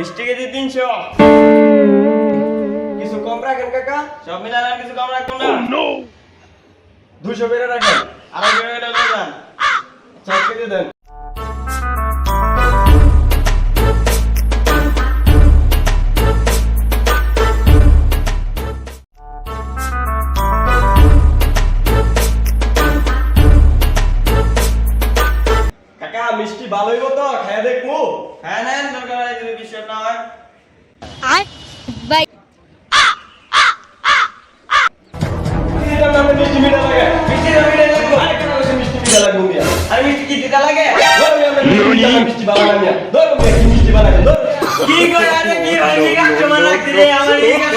মিষ্টি কেজি তিনশো। কিছু কম রাখেন কাকা? সব মিলান আর কিছু কম রাখব না। দুশো বেড়ে রাখেন। আড়াইশো কেজি দেন। মিষ্টি ভালোই হতো খেয়ে দেখব। হ্যাঁ হ্যাঁ আর বাই কি করে আরে কি হয় কি কাজ মানা আমার এই কাজ